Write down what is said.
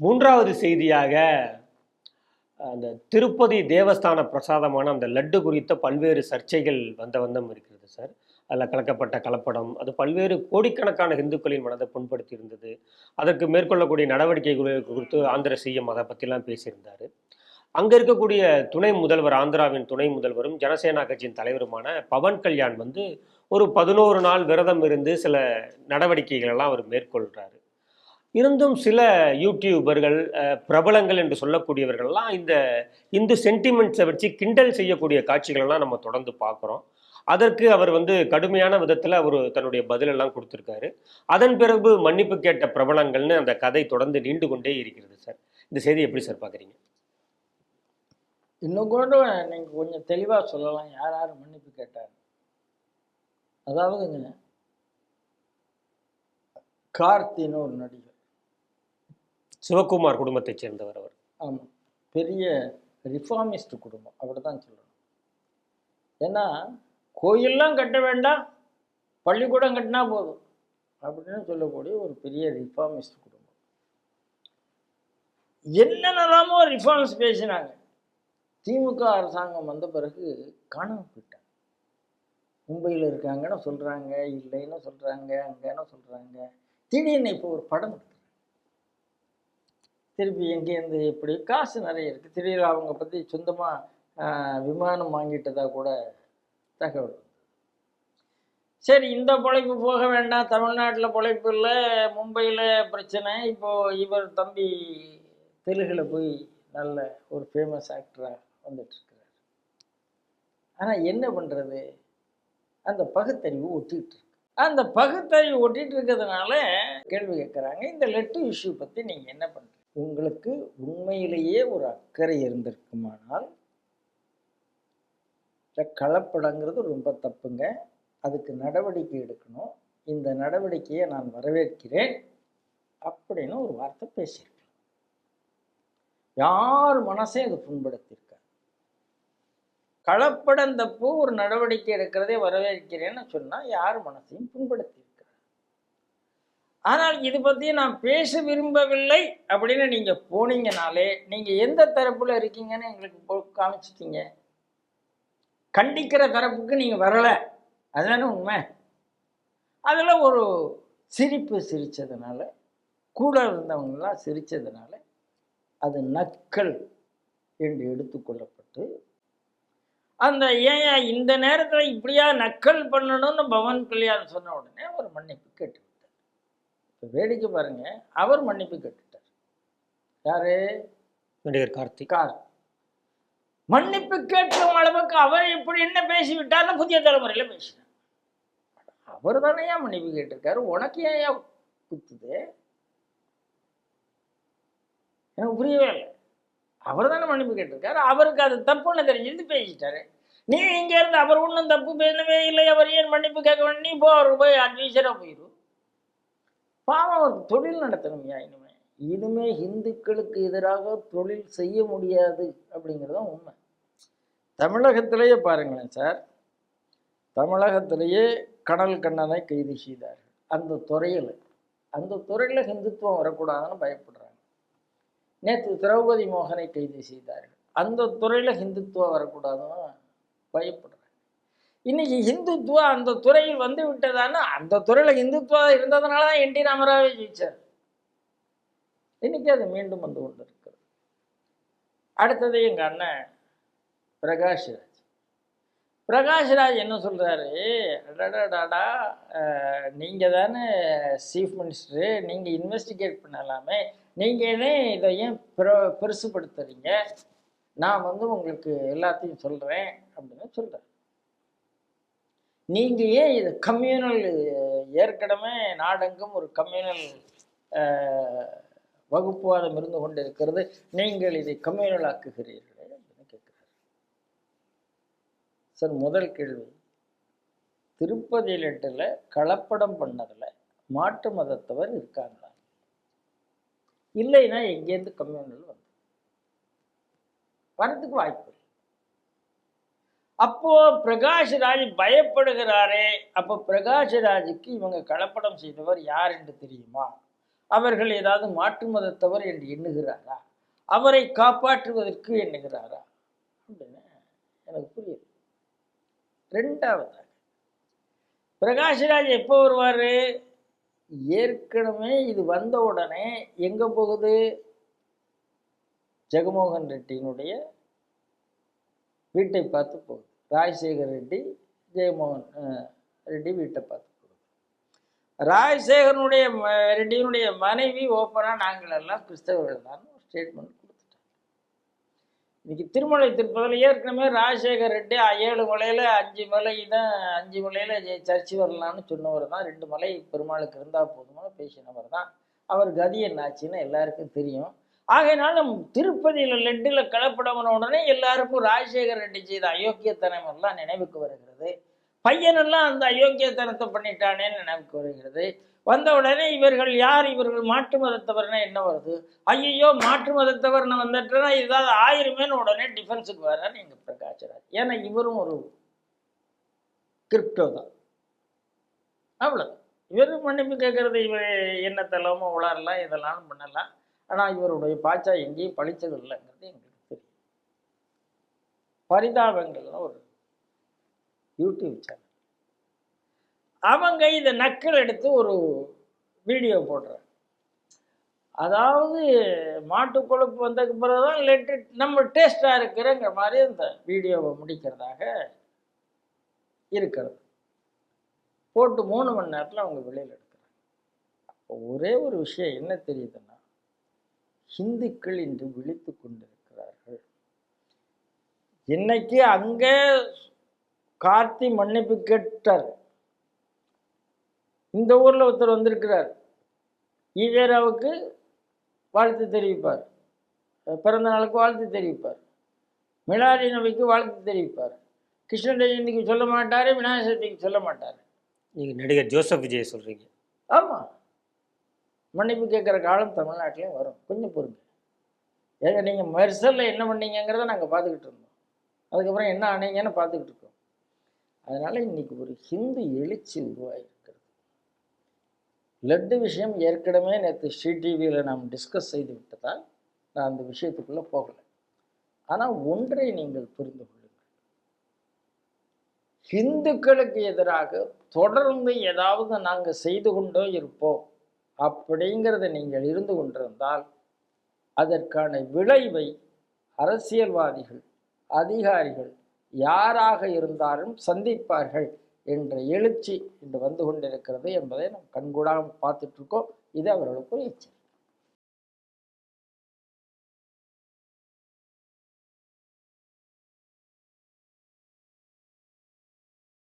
மூன்றாவது செய்தியாக அந்த திருப்பதி தேவஸ்தான பிரசாதமான அந்த லட்டு குறித்த பல்வேறு சர்ச்சைகள் வந்த வந்தம் இருக்கிறது சார். அதில் கலக்கப்பட்ட கலப்படம் அது பல்வேறு கோடிக்கணக்கான இந்துக்களின் மனதை புண்படுத்தி இருந்தது அதற்கு மேற்கொள்ளக்கூடிய நடவடிக்கைகள் குறித்து ஆந்திர சிஎம் அதை பற்றிலாம் பேசியிருந்தார். அங்கே இருக்கக்கூடிய துணை முதல்வர் ஆந்திராவின் துணை முதல்வரும் ஜனசேனா கட்சியின் தலைவருமான பவன் கல்யாண் வந்து ஒரு பதினோரு நாள் விரதம் இருந்து சில நடவடிக்கைகளெல்லாம் அவர் மேற்கொள்கிறாரு இருந்தும் சில யூடியூபர்கள் பிரபலங்கள் என்று சொல்லக்கூடியவர்கள்லாம் இந்த இந்து சென்டிமெண்ட்ஸை வச்சு கிண்டல் செய்யக்கூடிய காட்சிகளெல்லாம் நம்ம தொடர்ந்து பார்க்குறோம். அதற்கு அவர் வந்து கடுமையான விதத்தில் அவர் தன்னுடைய பதிலெல்லாம் கொடுத்துருக்காரு. அதன் பிறகு மன்னிப்பு கேட்ட பிரபலங்கள்னு அந்த கதை தொடர்ந்து நீண்டு கொண்டே இருக்கிறது சார். இந்த செய்தி எப்படி சார் பார்க்குறீங்க? இன்னும் கூட நீங்கள் கொஞ்சம் தெளிவாக சொல்லலாம். யார் யார் மன்னிப்பு கேட்டார்? அதாவதுங்க கார்த்தின்னு ஒரு நடிகை சிவகுமார் குடும்பத்தைச் சேர்ந்தவர் அவர். ஆமாம் பெரிய ரிஃபார்மிஸ்ட் குடும்பம் அப்படி தான் சொல்லணும் ஏன்னா கோயிலெலாம் கட்ட வேண்டாம் பள்ளிக்கூடம் கட்டினா போதும் அப்படின்னு சொல்லக்கூடிய ஒரு பெரிய ரிஃபார்மிஸ்ட் குடும்பம். என்னென்னலாமோ ரிஃபார்ம்ஸ் பேசினாங்க. திமுக அரசாங்கம் வந்த பிறகு காணாமல் போயிட்டாங்க. மும்பையில் இருக்காங்கன்னு சொல்கிறாங்க இல்லைன்னு சொல்கிறாங்க அங்கேன்னு சொல்கிறாங்க திடீர்னு இப்போ ஒரு படம் திருப்பி எங்கேருந்து எப்படி காசு நிறைய இருக்குது திடீர்னு அவங்க பற்றி சொந்தமாக விமானம் வாங்கிட்டதா கூட தகவல் சரி இந்த பொழைப்பு போக வேண்டாம். தமிழ்நாட்டில் பொழைப்பு இல்லை மும்பையில் பிரச்சனை. இப்போது இவர் தம்பி தெலுங்கில் போய் நல்ல ஒரு ஃபேமஸ் ஆக்டராக வந்துட்டுருக்கிறார். ஆனால் என்ன பண்ணுறது அந்த பகுத்தறிவு ஒட்டிகிட்டு இருக்கு. அந்த பகுத்தறிவு ஒட்டிகிட்டு இருக்கிறதுனால கேள்வி கேட்குறாங்க இந்த லெட்டு இஷ்யூ பற்றி நீங்கள் என்ன பண்ணுறீங்க உங்களுக்கு உண்மையிலேயே ஒரு அக்கறை இருந்திருக்குமானால் இந்த கலப்படங்கிறது ரொம்ப தப்புங்க. அதுக்கு நடவடிக்கை எடுக்கணும். இந்த நடவடிக்கையை நான் வரவேற்கிறேன் அப்படின்னு ஒரு வார்த்தை பேசியிருக்கலாம் யார் மனசையும் அது புண்படுத்தியிருக்காரு கலப்படம் தப்பு ஒரு நடவடிக்கை எடுக்கிறதே வரவேற்கிறேன்னு சொன்னால் யார் மனசையும் புண்படுத்தி ஆனால் இது பற்றி நான் பேச விரும்பவில்லை அப்படின்னு நீங்கள் போனீங்கனாலே நீங்கள் எந்த தரப்பில் இருக்கீங்கன்னு எங்களுக்கு காமிச்சிட்டீங்க. கண்டிக்கிற தரப்புக்கு நீங்கள் வரலை. அதுதானே உண்மை? அதில் ஒரு சிரிப்பு சிரித்ததுனால கூட இருந்தவங்களாம் சிரித்ததுனால அது நக்கல் என்று எடுத்துக்கொள்ளப்பட்டு அந்த ஏன் இந்த நேரத்தில் இப்படியா நக்கல் பண்ணணும்னு பவன் கல்யாணம் சொன்ன உடனே ஒரு மன்னிப்பு கேட்டு வேடிக்கை பாருங்க. அவர் மன்னிப்பு கேட்டுட்டார். யாரு? நடிகர் கார்த்திக். கார். மன்னிப்பு கேட்கும் அளவுக்கு அவர் இப்படி என்ன பேசிவிட்டார்னு புதிய தலைமுறையில் பேசினார். அவர் தானே ஏன் மன்னிப்பு கேட்டிருக்காரு? உனக்கு ஏன் குத்துது? எனக்கு புரியவே இல்லை. அவர் தானே மன்னிப்பு கேட்டிருக்காரு. அவருக்கு அது தப்புன்னு தெரிஞ்சிருந்து பேசிட்டாரு. நீ இங்க இருந்து அவர் ஒன்றும் தப்பு பேசவே இல்லை. அவர் ஏன் மன்னிப்பு கேட்க வேண்டிய நீ போ அவர் போய் அட்வைசராக போயிடும் பாவம் தொழில் நடத்தணும்யா இனிமே. இனிமே இந்துக்களுக்கு எதிராக தொழில் செய்ய முடியாது அப்படிங்கிறது தான் உண்மை. தமிழகத்திலேயே பாருங்களேன் சார் தமிழகத்திலேயே கடல் கண்ணனை கைது செய்தார்கள். அந்த துறையில் அந்த துறையில் ஹிந்துத்துவம் வரக்கூடாதுன்னு பயப்படுறாங்க. நேற்று திரௌபதி மோகனை கைது செய்தார்கள். அந்த துறையில் ஹிந்துத்துவம் வரக்கூடாதுன்னு பயப்படுறாங்க. இன்னைக்கு ஹிந்துத்துவம் அந்த துறையில் வந்து விட்டதான்னு அந்த துறையில் ஹிந்துத்துவம் இருந்ததுனால தான் என் டி ராமராவே ஜெயிச்சார். இன்னைக்கு அது மீண்டும் வந்து கொண்டு இருக்கிறது அடுத்தது எங்கள் அண்ணன் பிரகாஷ்ராஜ். பிரகாஷ்ராஜ் என்ன சொல்கிறாரு அடடடடா நீங்கள் தானே சீஃப் மினிஸ்டரு நீங்கள் இன்வெஸ்டிகேட் பண்ணலாமே நீங்கள் ஏன் இதை ஏன் பெருசுப்படுத்துறீங்க நான் வந்து உங்களுக்கு எல்லாத்தையும் சொல்கிறேன் அப்படின்னு சொல்கிறேன் நீங்கள் ஏன் இது கம்யூனல் ஏற்கனவே நாடெங்கும் ஒரு கம்யூனல் வகுப்புவாதம் இருந்து கொண்டு இருக்கிறது நீங்கள் இதை கம்யூனல் ஆக்குகிறீர்களே அப்படின்னு கேட்கிறார். சார் முதல் கேள்வி. திருப்பதி லெட்டில் கலப்படம் பண்ணதில் மாட்டு மதத்தவர் இருக்காங்களா? இல்லைன்னா எங்கேருந்து கம்யூனல் வந்து வரதுக்கு வாய்ப்பு இல்லை. அப்போ பிரகாஷ்ராஜ் பயப்படுகிறாரே அப்போ பிரகாஷ்ராஜுக்கு இவங்க கலப்படம் செய்தவர் யார் என்று தெரியுமா? அவர்கள் ஏதாவது மாற்று மதத்தவர் என்று எண்ணுகிறாரா? அவரை காப்பாற்றுவதற்கு எண்ணுகிறாரா? அப்படின்னு எனக்கு புரியுது. ரெண்டாவதாக பிரகாஷ்ராஜ் எப்போ வருவார்? ஏற்கனவே இது வந்த உடனே எங்கே போகுது? ஜெகமோகன் ரெட்டியினுடைய வீட்டை பார்த்து போகுது ராஜசேகர் ரெட்டி ஜெயமோகன் ரெட்டி வீட்டை பார்த்து போகுது ராஜசேகரனுடைய ரெட்டியினுடைய மனைவி ஓப்பனாக நாங்கள் எல்லாம் கிறிஸ்தவர்கள் தான் ஸ்டேட்மெண்ட் கொடுத்துட்டாங்க. இன்னைக்கு திருமலை திருப்பதில் ஏற்கனவே ராஜசேகர் ரெட்டி ஏழு மலையில் அஞ்சு மலை தான் அஞ்சு மலையில் சர்ச்சு வரலான்னு சொன்னவர் தான். ரெண்டு மலை பெருமாளுக்கு இருந்தால் போதுமான பேசினவர் தான். அவர் கதி என்னாச்சுன்னு எல்லாருக்கும் தெரியும். ஆகையினால நம் திருப்பதியில் லெட்டில் கலப்படமான உடனே எல்லாருக்கும் ராஜசேகர் ரெட்டி செய்த அயோக்கியத்தனம் எல்லாம் நினைவுக்கு வருகிறது. பையனெல்லாம் அந்த அயோக்கியத்தனத்தை பண்ணிட்டானேன்னு நினைவுக்கு வருகிறது. வந்த உடனே இவர்கள் யார்? இவர்கள் மாற்று மதத்தவர்னா என்ன வருது? ஐயோ மாற்று மதத்தவர்னு வந்துட்டுனா ஏதாவது ஆயிருமேன்னு உடனே டிஃபென்ஸுக்கு வர்றாரு எங்கள் பிரகாஷ்ராஜ். ஏன்னா இவரும் ஒரு கிரிப்டோ தான். அவ்வளோதான் இவரும் மன்னிப்பு கேட்கறது இவர் என்ன தலமோ உளரலாம் இதெல்லாம் பண்ணலாம். ஆனால் இவருடைய பாச்சா எங்கேயும் பழிச்சது இல்லைங்கிறது எங்களுக்கு தெரியும். பரிதாபங்கள்னு ஒரு யூடியூப் சேனல் அவங்க இதை நக்கல் எடுத்து ஒரு வீடியோ போடுறாங்க. அதாவது மாட்டு கொழுப்பு வந்ததுக்கு பிறகுதான் லெட்டு நம்ம டேஸ்டாக இருக்கிறங்கிற மாதிரி அந்த வீடியோவை முடிக்கிறதாக இருக்கிறது. போட்டு மூணு மணி நேரத்தில் அவங்க வெளியில் எடுக்கிறாங்க. அப்போ ஒரே ஒரு விஷயம் என்ன தெரியுதுன்னா ஹிந்துக்கள் இன்று விழித்து கொண்டிருக்கிறார்கள். இன்னைக்கு அங்கே கார்த்தி மன்னிப்பு கேட்டார். இந்த ஊரில் ஒருத்தர் வந்திருக்கிறார். ஈவேராவுக்கு வாழ்த்து தெரிவிப்பார். பிறந்த நாளுக்கு வாழ்த்து தெரிவிப்பார். மிலாடி நபிக்கு வாழ்த்து தெரிவிப்பார். கிருஷ்ண ஜெயந்திக்கு சொல்ல மாட்டார் விநாயகர் சதுர்த்திக்கு சொல்ல மாட்டார். நீங்கள் நடிகர் ஜோசப் விஜய் சொல்கிறீங்க ஆமாம் மன்னிப்பு கேட்குற காலம் தமிழ்நாட்டிலையும் வரும். கொஞ்சம் பொறுங்க. ஏங்க நீங்கள் மெர்சலில் என்ன பண்ணீங்கங்கிறத நாங்கள் பார்த்துக்கிட்டு இருந்தோம். அதுக்கப்புறம் என்ன ஆனீங்கன்னு பார்த்துக்கிட்டு இருக்கோம். அதனால் இன்றைக்கி ஒரு ஹிந்து எழுச்சி உருவாகிருக்கிறது லட்டு விஷயம் ஏற்கனவே நேற்று ஸ்ரீ டிவியில் நாம் டிஸ்கஸ் செய்து விட்டதால் நான் அந்த விஷயத்துக்குள்ளே போகலை. ஆனால் ஒன்றை நீங்கள் புரிந்து கொள்ளுங்கள். ஹிந்துக்களுக்கு எதிராக தொடர்ந்து ஏதாவது நாங்கள் செய்து கொண்டோ இருப்போம். அப்படிங்கிறத நீங்கள் இருந்து கொண்டிருந்தால் அதற்கான விளைவை அரசியல்வாதிகள் அதிகாரிகள் யாராக இருந்தாலும் சந்திப்பார்கள் என்ற எழுச்சி இன்று வந்து கொண்டிருக்கிறது என்பதை நாம் கண்கூடாக பார்த்துட்ருக்கோம் இது அவர்களுக்கு எச்சரிக்கை.